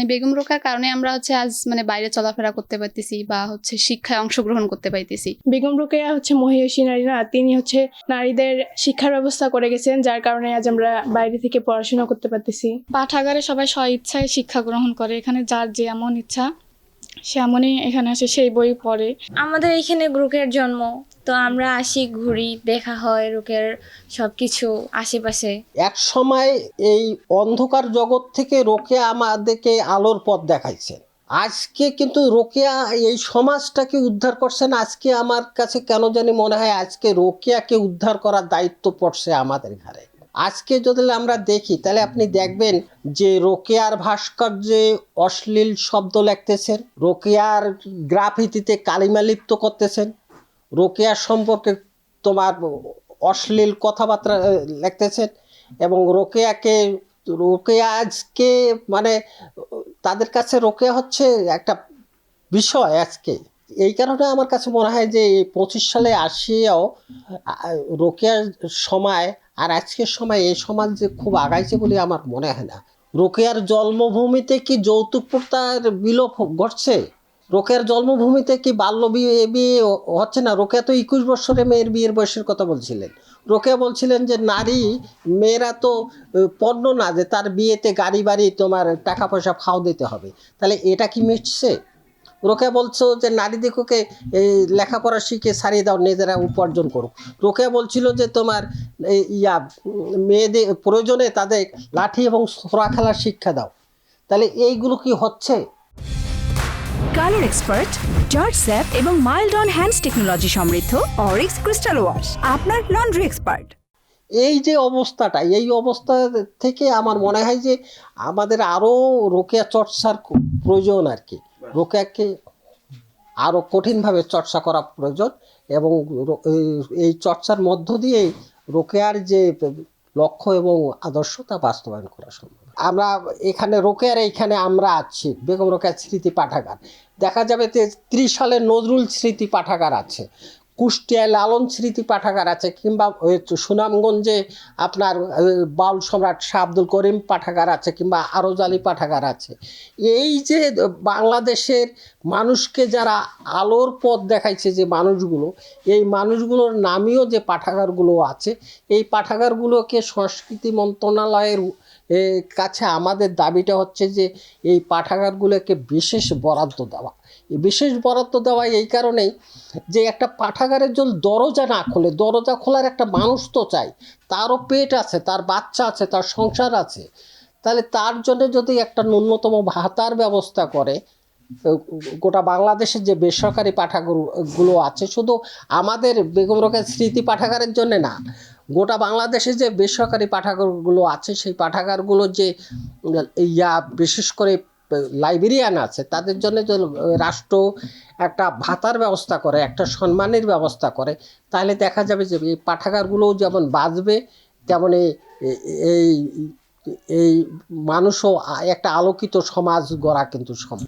মানে বেগম রোকার কারণে আমরা হচ্ছে আজ মানে বাইরে চলাফেরা করতে পারতেছি বা হচ্ছে শিক্ষায় অংশগ্রহণ করতে পারতেছি। বেগম রোকেয়া হচ্ছে মহিষী নারী না তিনি হচ্ছে নারীদের শিক্ষার ব্যবস্থা করে গেছেন যার কারণে আজ আমরা বাইরে থেকে পড়াশোনা করতে পারতেছি। পাঠাগারে সবাই স্ব ইচ্ছায় শিক্ষা গ্রহণ করে এখানে যার যে এমন ইচ্ছা সে এমনই এখানে আসে সেই বই পড়ে। আমাদের এখানে রুকের জন্ম তো আমরা আসি ঘুরি দেখা হয় রুকের সব কিছু আশেপাশে। এক সময় এই অন্ধকার জগৎ থেকে রোকেয়া আমাদেরকে আলোর পথ দেখাইছে। আজকে কিন্তু রোকেয়া এই সমাজটাকে উদ্ধার করছেন আজকে আমার কাছে কেন জানি মনে হয় আজকে রোকেয়াকে উদ্ধার করার দায়িত্ব পড়ছে আমাদের ঘাড়ে। আজকে যদি আমরা দেখি, তাহলে আপনি দেখবেন যে রোকেয়ার ভাস্কর্যে অশ্লীল শব্দ লিখতেছেন, রোকেয়ার গ্রাফিতিতে কালিমা লিপ্ত করতেছেন রোকেয়ার সম্পর্কে তোমার অশ্লীল কথাবার্তা লিখতেছেন এবং রোকেয়াকে, রোকেয়া আজকে মানে তাদের কাছে রোকেয়া হচ্ছে একটা বিষয় আজকে। এই কারণে আমার কাছে মনে হয় যে পঁচিশ সালে আসিয়াও রোকেয়ার সময় আর আজকের সময় এই সমাজ যে খুব আগাইছে বলে আমার মনে হয় না। রোকেয়ার জন্মভূমিতে কি যৌতুক প্রথার বিলোপ ঘটছে? রোকেয়ার জন্মভূমিতে কি বাল্য বিয়ে বিয়ে হচ্ছে না? রোকেয়া তো একুশ বছরে মেয়ের বিয়ের বয়সের কথা বলছিলেন। রোকেয়া বলছিলেন যে, নারী, মেয়েরা তো পণ্য না, যে তার বিয়েতে গাড়ি, বাড়ি তোমার টাকা পয়সা ফাও দিতে হবে। তাহলে এটা কি মিটছে? রোকেয়া বলছো যে নারীদিগকে এই লেখাপড়া শিখে সারিয়ে দাও, নিজেরা উপার্জন করুক। রোকেয়া বলছিল যে তোমার ইয়া, মেয়েদের প্রয়োজনে তাদের লাঠি এবং ছোড়া খেলার শিক্ষা দাও। তাহলে এইগুলো কি হচ্ছে? কালার এক্সপার্ট জর্জ স্যাপ এবং মাইল্ড অন হ্যান্ডস টেকনোলজি সমৃদ্ধ অরিক্স ক্রিস্টাল ওয়াশ, আপনার লন্ড্রি এক্সপার্ট। এই যে অবস্থাটা, এই অবস্থা থেকে আমার মনে হয় যে আমাদের আরও রোকেয়া চর্চার প্রয়োজন আর কি। রোকেয়াকে আরও কঠিনভাবে চর্চা করা প্রয়োজন এবং এই- চর্চার মধ্য দিয়ে রোকেয়ার যে লক্ষ্য এবং আদর্শ তা বাস্তবায়ন করা সম্ভব। আমরা এখানে, রোকেয়ার এইখানে আমরা আছি, বেগম রোকেয়ার স্মৃতি পাঠাগার। দেখা যাবে যে ত্রিশ সালের নজরুল স্মৃতি পাঠাগার আছে। কুষ্টিয়ায় লালন স্মৃতি পাঠাগার আছে, কিংবা সুনামগঞ্জে আপনার বাউল সম্রাট শাহ আব্দুল করিম পাঠাগার আছে, কিংবা আরজালি পাঠাগার আছে। এই যে বাংলাদেশের মানুষকে যারা আলোর পথ দেখাইছে যে মানুষগুলো, এই মানুষগুলোর নামীয় যে পাঠাগারগুলো আছে, এই পাঠাগারগুলোকে সংস্কৃতি মন্ত্রণালয়ের কাছে আমাদের দাবিটা হচ্ছে যে এই পাঠাগারগুলোকে বিশেষ বরাদ্দ দেওয়া। বিশেষ বরাদ্দ দেওয়া এই কারণেই যে একটা পাঠাগারের জন্য দরজা না খোলে, দরজা খোলার একটা মানুষ তো চাই, তারও পেট আছে, তার বাচ্চা আছে, তার সংসার আছে, তাহলে তার জন্য যদি একটা ন্যূনতম ভাতার ব্যবস্থা করে গোটা বাংলাদেশের যে বেসরকারি পাঠাগারগুলো আছে, শুধু আমাদের বেগম রোকের স্মৃতি পাঠাগারের জন্য না গোটা বাংলাদেশে যে বেসরকারি পাঠাগারগুলো আছে, সেই পাঠাগারগুলো যে ইয়া বিশেষ করে লাইব্রেরিয়ান আছে, তাদের জন্য যে রাষ্ট্র একটা ভাতার ব্যবস্থা করে, একটা সম্মানের ব্যবস্থা করে, তাহলে দেখা যাবে যে এই পাঠাগারগুলোও যেমন বাঁচবে, তেমন এই এই মানুষও একটা আলোকিত সমাজ গড়া কিন্তু সম্ভব।